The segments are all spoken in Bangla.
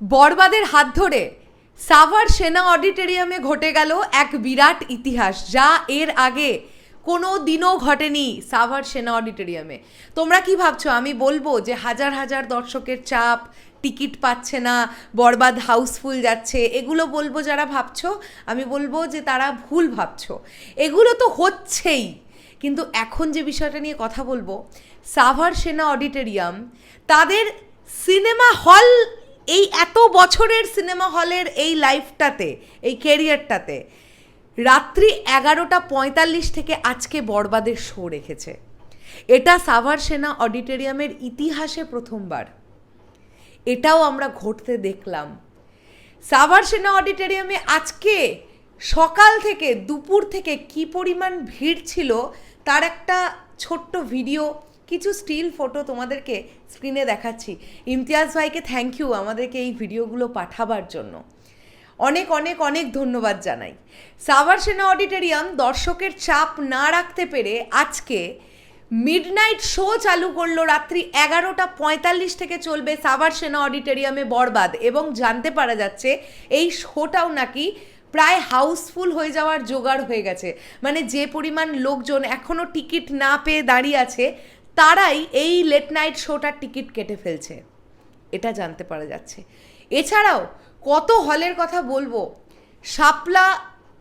বরবাদের হাত ধরে সাভার সেনা অডিটোরিয়ামে ঘটে গেল এক বিরাট ইতিহাস, যা এর আগে কোনো দিনও ঘটেনি সাভার সেনা অডিটোরিয়ামে। তোমরা কি ভাবছ? আমি বলব যে হাজার হাজার দর্শকের চাপ, টিকিট পাচ্ছে না, বরবাদ হাউসফুল যাচ্ছে, এগুলো বলব যারা ভাবছ, আমি বলব যে তারা ভুল ভাবছ। এগুলো তো হচ্ছেই, কিন্তু এখন যে বিষয়টা নিয়ে কথা বলব, সাভার সেনা অডিটোরিয়াম তাদের সিনেমা হল এই এত বছরের সিনেমা হলের এই লাইফটাতে, এই কেরিয়ারটাতে রাত্রি এগারোটা পঁয়তাল্লিশ থেকে আজকে বরবাদের শো রেখেছে। এটা সাভার সেনা অডিটোরিয়ামের ইতিহাসে প্রথমবার। এটাও আমরা ঘটতে দেখলাম। সাভার সেনা অডিটোরিয়ামে আজকে সকাল থেকে দুপুর থেকে কি পরিমাণ ভিড় ছিল, তার একটা ছোট্ট ভিডিও কিছু স্টিল ফটো তোমাদেরকে স্ক্রিনে দেখাচ্ছি। ইমতিয়াজ ভাইকে থ্যাংক ইউ আমাদেরকে এই ভিডিওগুলো পাঠাবার জন্য। অনেক অনেক অনেক ধন্যবাদ জানাই। সাভার সেনা অডিটোরিয়াম দর্শকের চাপ না রাখতে পেরে আজকে মিডনাইট শো চালু করল রাত্রি এগারোটা পঁয়তাল্লিশ থেকে চলবে সাভার সেনা অডিটোরিয়ামে বরবাদ এবং জানতে পারা যাচ্ছে এই শোটাও নাকি প্রায় হাউসফুল হয়ে যাওয়ার জোগাড় হয়ে গেছে। মানে যে পরিমাণ লোকজন এখনও টিকিট না পেয়ে দাঁড়িয়ে আছে তারাই এই লেট নাইট শোটার টিকিট কেটে ফেলছে। এটা জানতে পারা যাচ্ছে। এছাড়াও কত হলের কথা বলব? শাপলা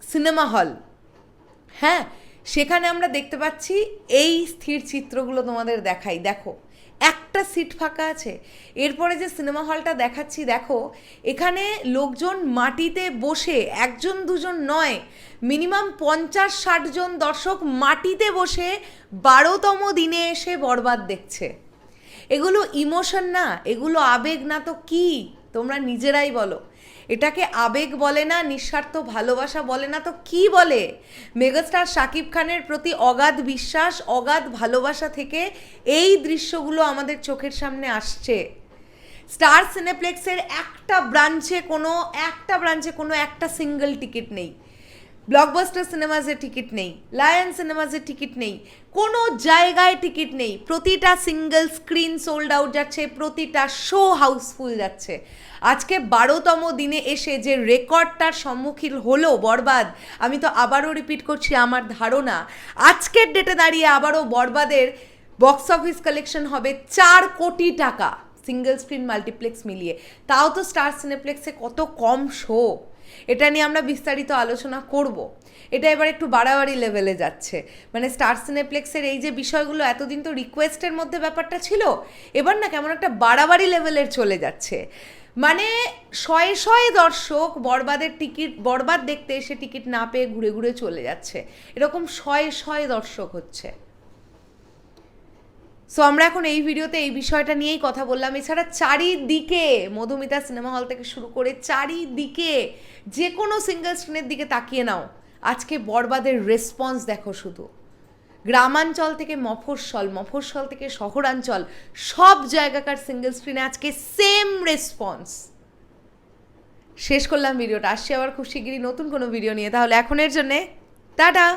সিনেমা হল হ্যাঁ সেখানে আমরা দেখতে পাচ্ছি এই স্থির চিত্রগুলো তোমাদের দেখাই। দেখো একটা সিট ফাঁকা আছে। এরপরে যে সিনেমা হলটা দেখাচ্ছি, দেখো, এখানে লোকজন মাটিতে বসে, একজন, দুজন নয়, মিনিমাম পঞ্চাশ, ষাট জন দর্শক মাটিতে বসে বারোতম দিনে এসে বরবাদ দেখছে। এগুলো ইমোশন না, এগুলো আবেগ না তো কি? তোমরা নিজেরাই বলো। এটাকে আবেগ বলে না, নিঃস্বার্থ ভালোবাসা বলে না, তো কি বলে? মেগাস্টার শাকিব খানের প্রতি অগাধ বিশ্বাস, অগাধ ভালোবাসা থেকে এই দৃশ্যগুলো আমাদের চোখের সামনে আসছে। স্টার সিনেপ্লেক্সের একটা ব্রাঞ্চে কোনো, একটা ব্রাঞ্চে কোনো একটা সিঙ্গেল টিকিট নেই। ব্লকবাস্টার সিনেমাজের টিকিট নেই লায়ন সিনেমাজের টিকিট নেই, কোনো জায়গায় টিকিট নেই, প্রতিটা সিঙ্গেল স্ক্রিন সোল্ড আউট যাচ্ছে, প্রতিটা শো হাউসফুল যাচ্ছে। আজকে বারোতম দিনে এসে যে রেকর্ডটার সম্মুখীন হলো বরবাদ, আমি তো আবারও রিপিট করছি আমার ধারণা। আজকের ডেটে দাঁড়িয়ে আবারও বরবাদের বক্স অফিস কালেকশন হবে চার কোটি টাকা সিঙ্গেল স্ক্রিন মাল্টিপ্লেক্স মিলিয়ে। তাও তো স্টার সিনেপ্লেক্সে কত কম শো এটা নিয়ে আমরা বিস্তারিত আলোচনা করব। এটা এবার একটু বাড়াবাড়ি লেভেলে যাচ্ছে। মানে স্টার সিনেপ্লেক্সের এই যে বিষয়গুলো, এতদিন তো রিকোয়েস্টের মধ্যে ব্যাপারটা ছিল, এবার না কেমন একটা বাড়াবাড়ি লেভেলের চলে যাচ্ছে। মানে শয়ে শয়ে দর্শক বরবাদের টিকিট, বরবাদ দেখতে এসে টিকিট না পেয়ে ঘুরে ঘুরে চলে যাচ্ছে। এরকম শয়ে শয়ে দর্শক হচ্ছে। সো আমরা এখন এই ভিডিওতে এই বিষয়টা নিয়েই কথা বললাম। এছাড়া চারিদিকে মধুমিতা সিনেমা হল থেকে শুরু করে চারিদিকে যে কোনো সিঙ্গেল স্ক্রিনের দিকে তাকিয়ে নাও। আজকে বরবাদের রেসপন্স দেখো শুধু। গ্রামাঞ্চল থেকে মফস্বল মফস্বল থেকে শহরাঞ্চল, সব জায়গাকার সিঙ্গেল স্ক্রিনে আজকে সেম রেসপন্স শেষ করলাম ভিডিওটা। আসছি আবার খুব শিগগিরই নতুন কোনো ভিডিও নিয়ে। তাহলে এখনের জন্যে, টাটা!